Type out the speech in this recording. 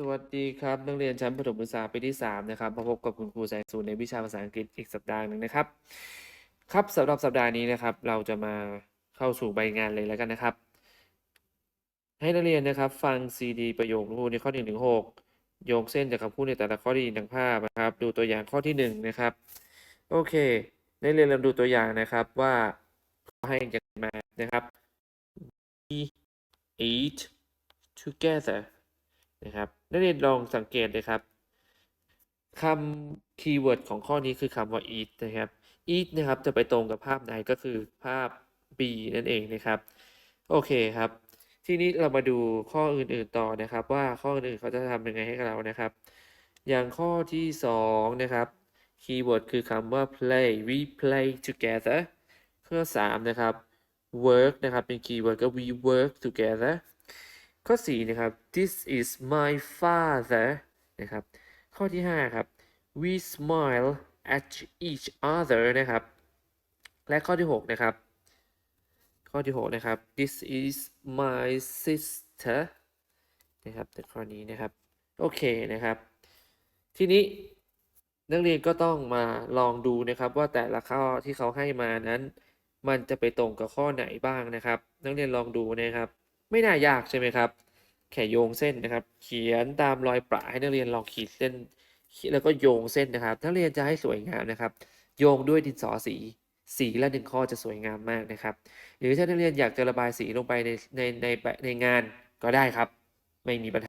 สวัสดีครับนักเรียนชั้นประถมศึกษาปีที่ 3 นะครับมาพบกับคุณครูแสงสูนในวิชาภาษาอังกฤษอีกสัปดาห์หนึ่งนะครับ ครับสำหรับสัปดาห์นี้นะครับ เราจะมาเข้าสู่ใบงานเลยแล้วกันนะครับ ให้นักเรียนนะครับ ฟังซีดีประโยครูในข้อ1ถึง6โยงเส้นจากคำพูดในแต่ละข้อที่ดังภาพนะครับ ดูตัวอย่างข้อที่ 1 นะครับ โอเคนักเรียนลองดูตัวอย่างนะครับว่าเขาให้ยังไงมานะครับ we eat together นะครับนักเรียนลองสังเกตเลยครับคำคีย์เวิร์ดของข้อนี้คือคำว่า eat นะครับ eat นะครับจะไปตรงกับภาพไหนก็คือภาพ B นั่นเองนะครับ โอเคครับ ทีนี้เรามาดูข้ออื่นๆต่อนะครับ ว่าข้ออื่นๆเขาจะทำยังไงให้กับเรานะครับ อย่างข้อที่สองนะครับคีย์เวิร์ดคือคำว่า play we play together ข้อสามนะครับ work นะครับเป็นคีย์เวิร์ดก็ we work together ข้อ4นะครับ this is my father นะครับ ข้อที่ 5 ครับ we smile at each other นะครับ และข้อที่ 6 นะครับ ข้อที่ 6 นะครับ this is my sister นะครับแต่ข้อนี้นะครับ โอเคนะครับ ทีนี้นักเรียนก็ต้องมาลองดูนะครับว่าแต่ละข้อที่เขาให้มานั้น มันจะไปตรงกับข้อไหนบ้างนะครับ นักเรียนลองดูนะครับ ไม่น่ายากใช่ไหมครับ แค่โยงเส้นนะครับ เขียนตามรอยประให้นักเรียนลองขีดเส้น แล้วก็โยงเส้นนะครับนักเรียนจะให้สวยงามนะครับ โยงด้วยดินสอสี สีละหนึ่งข้อจะสวยงามมากนะครับ หรือถ้านักเรียนอยากจะระบายสีลงไปในในในในงานก็ได้ครับ ไม่มีปัญหา